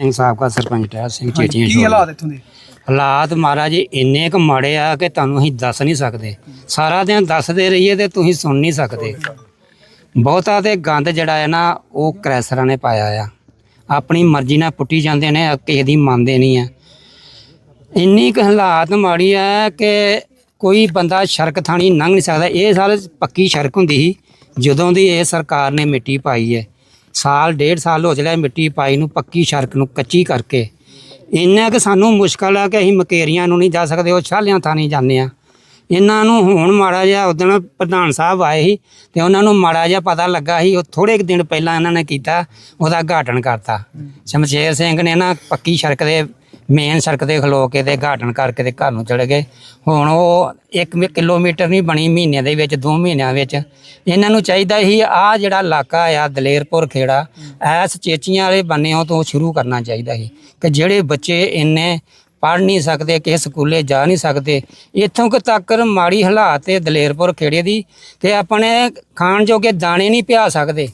ਸਿੰਘ ਸਾਹਿਬ ਦਾ ਸਰਪੰਚ ਹੈ ਸਿੰਘ ਚੇਚੀਆਂ ਕੀ ਹਾਲਾਤ ਇੱਥੋਂ ਦੇ? ਹਾਲਾਤ ਮਹਾਰਾਜ ਇੰਨੇ ਕੁ ਮਾੜੇ ਆ ਕਿ ਤੁਹਾਨੂੰ ਅਸੀਂ ਦੱਸ ਨਹੀਂ ਸਕਦੇ। ਸਾਰਾ ਦਿਨ ਦੱਸਦੇ ਰਹੀਏ ਤੇ ਤੁਸੀਂ ਸੁਣ ਨਹੀਂ ਸਕਦੇ। ਬਹੁਤਾ ਤੇ ਗੰਦ ਜਿਹੜਾ ਹੈ ਨਾ ਉਹ ਕ੍ਰੈਸਰਾਂ ਨੇ ਪਾਇਆ ਆ। ਆਪਣੀ ਮਰਜ਼ੀ ਨਾਲ ਪੁੱਟੀ ਜਾਂਦੇ ਨੇ ਕਿਸੇ ਦੀ ਮੰਨਦੇ ਨਹੀਂ ਆ। ਇੰਨੀ ਕੁ ਹਾਲਾਤ ਮਾੜੀ ਆ ਕਿ ਕੋਈ ਬੰਦਾ ਸੜਕ ਥਾਣੀ ਲੰਘ ਨਹੀਂ ਸਕਦਾ। ਇਹ ਸਾਲ ਪੱਕੀ ਸੜਕ ਹੁੰਦੀ ਸੀ ਜਦੋਂ ਦੀ ਇਹ ਸਰਕਾਰ ਨੇ ਮਿੱਟੀ ਪਾਈ ਹੈ। ਸਾਲ ਡੇਢ ਸਾਲ ਹੋ ਚਲਿਆ ਮਿੱਟੀ ਪਾਈ ਨੂੰ ਪੱਕੀ ਸੜਕ ਨੂੰ ਕੱਚੀ ਕਰਕੇ। ਇੰਨਾ ਕਿ ਸਾਨੂੰ ਮੁਸ਼ਕਲ ਆ ਕਿ ਅਸੀਂ ਮਕੇਰੀਆਂ ਨੂੰ ਨਹੀਂ ਜਾ ਸਕਦੇ ਉਹ ਛਾਲਿਆਂ ਥਾਣੀ ਜਾਂਦੇ ਆ। ਇਹਨਾਂ ਨੂੰ ਹੁਣ ਮਾੜਾ ਜਿਹਾ ਉਦਣ ਪ੍ਰਧਾਨ ਸਾਹਿਬ ਆਏ ਸੀ ਤੇ ਉਹਨਾਂ ਨੂੰ ਮਾੜਾ ਜਿਹਾ ਪਤਾ ਲੱਗਾ ਸੀ ਉਹ ਥੋੜੇ ਦਿਨ ਪਹਿਲਾਂ ਇਹਨਾਂ ਨੇ ਕੀਤਾ ਉਹਦਾ ਘਾਟਨ ਕਰਤਾ। ਸ਼ਮਸ਼ੇਰ ਸਿੰਘ ਨੇ ਨਾ ਪੱਕੀ ਸੜਕ ਦੇ ਮੇਨ ਸੜਕ ਤੇ ਖਲੋ ਕੇ ਤੇ ਘਾਟਨ ਕਰਕੇ ਤੇ ਘਰ ਨੂੰ ਚਲੇ ਗਏ। ਹੁਣ ਉਹ 1 ਕਿਲੋਮੀਟਰ ਨਹੀਂ ਬਣੀ ਮਹੀਨੇ ਦੇ ਵਿੱਚ 2 ਮਹੀਨਿਆਂ ਵਿੱਚ। ਇਹਨਾਂ ਨੂੰ ਚਾਹੀਦਾ ਸੀ ਆ ਜਿਹੜਾ ਇਲਾਕਾ ਆ, ਦਲੇਰਪੁਰ ਖੇੜਾ, ਐਸ ਚੇਚੀਆਂ ਵਾਲੇ ਬੰਨਿਆਂ ਤੋਂ ਸ਼ੁਰੂ ਕਰਨਾ ਚਾਹੀਦਾ ਸੀ। ਕਿ ਜਿਹੜੇ ਬੱਚੇ ਇੰਨੇ ਪੜ੍ਹ ਨਹੀਂ ਸਕਦੇ, ਕਿਸੇ ਸਕੂਲੇ ਜਾ ਨਹੀਂ ਸਕਦੇ, ਇੱਥੋਂ ਕੁ ਤੱਕ ਮਾੜੀ ਹਾਲਾਤ ਹੈ ਦਲੇਰਪੁਰ ਖੇੜੇ ਦੀ ਕਿ ਆਪਣੇ ਖਾਣ ਜੋਗੇ ਦਾਣੇ ਨਹੀਂ ਪਿਆ ਸਕਦੇ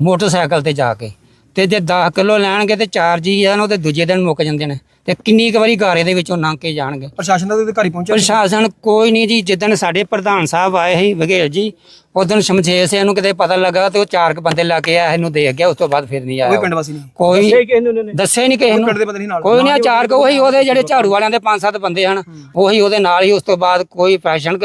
ਮੋਟਰਸਾਈਕਲ ਤੇ ਜਾ ਕੇ। ਤੇ ਜੇ 10 ਕਿਲੋ ਲੈਣਗੇ ਤੇ 4 ਜੀ ਆ ਉਹ ਤੇ ਦੂਜੇ ਦਿਨ ਮੁੱਕ ਜਾਂਦੇ ਨੇ। ਤੇ ਕਿੰਨੀ ਕੁ ਵਾਰੀ ਗਾਰੇ ਦੇ ਵਿੱਚੋਂ ਲੰਘ ਕੇ ਜਾਣਗੇ। ਪ੍ਰਸ਼ਾਸਨ ਦਾ ਤਾਂ ਅਧਿਕਾਰੀ ਪਹੁੰਚਿਆ? ਪ੍ਰਸ਼ਾਸਨ ਕੋਈ ਨਹੀਂ ਜੀ ਜਿੱਦਣ ਸਾਡੇ ਪ੍ਰਧਾਨ ਸਾਹਿਬ ਆਏ ਸੀ ਵਘੇਲ ਜੀ ਉਦੋਂ ਸ਼ਮਸ਼ੇਰ ਸਿੰਘ ਨੂੰ ਕਿਤੇ ਪਤਾ ਲੱਗਾ ਤੇ ਉਹ ਚਾਰ ਕੁ ਬੰਦੇ ਲਾ ਕੇ ਆਇਆ ਇਹਨੂੰ ਦੇ ਗਿਆ ਉਸ ਤੋਂ ਬਾਅਦ ਫਿਰ ਨਹੀਂ ਕੋਈ ਆਇਆ ਪਿੰਡ ਵਾਸੀ ਨਹੀਂ ਕੋਈ ਦੱਸੇ ਨਹੀਂ ਕਿਸੇ ਕੋਈ ਨੂੰ। ਕੋਈ ਨਹੀਂ ਚਾਰ ਕੋ ਉਹੀ ਉਹਦੇ ਜਿਹੜੇ ਝਾੜੂ ਵਾਲਿਆਂ ਦੇ ਪੰਜ ਸੱਤ ਬੰਦੇ ਹਨ ਉਹੀ ਉਹਦੇ ਨਾਲ ਹੀ ਉਸ ਤੋਂ ਬਾਅਦ ਕੋਈ ਫੈਸ਼ਨ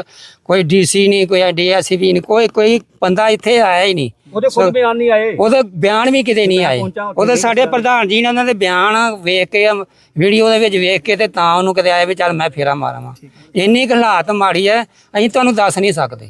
ਕੋਈ ਡੀਸੀ ਨਹੀਂ ਕੋਈ ਡੀਐਸਸੀ ਨਹੀਂ ਕੋਈ ਕੋਈ ਬੰਦਾ ਇੱਥੇ ਆਇਆ ਹੀ ਨਹੀਂ। ਉਹਦੇ ਖੁਦ ਬਿਆਨ ਨਹੀਂ ਆਏ। ਉਹਦੇ ਬਿਆਨ ਵੀ ਕਿਤੇ ਨਹੀਂ ਆਏ। ਉਹਦੇ ਸਾਡੇ ਪ੍ਰਧਾਨ ਜੀ ਨੇ ਉਹਨਾਂ ਦੇ ਬਿਆਨ ਵੇਖ ਕੇ ਵੀਡੀਓ ਦੇ ਵਿੱਚ ਵੇਖ ਕੇ ਤੇ ਤਾਂ ਉਹਨੂੰ ਕਿਤੇ ਆਏ ਵੀ ਚੱਲ ਮੈਂ ਫੇਰਾ ਮਾਰਾਂਵਾ। ਇੰਨੀ ਕੁ ਹਾਲਾਤ ਮਾੜੀ ਹੈ ਅਸੀਂ ਤੁਹਾਨੂੰ ਦੱਸ ਨਹੀਂ ਸਕਦੇ।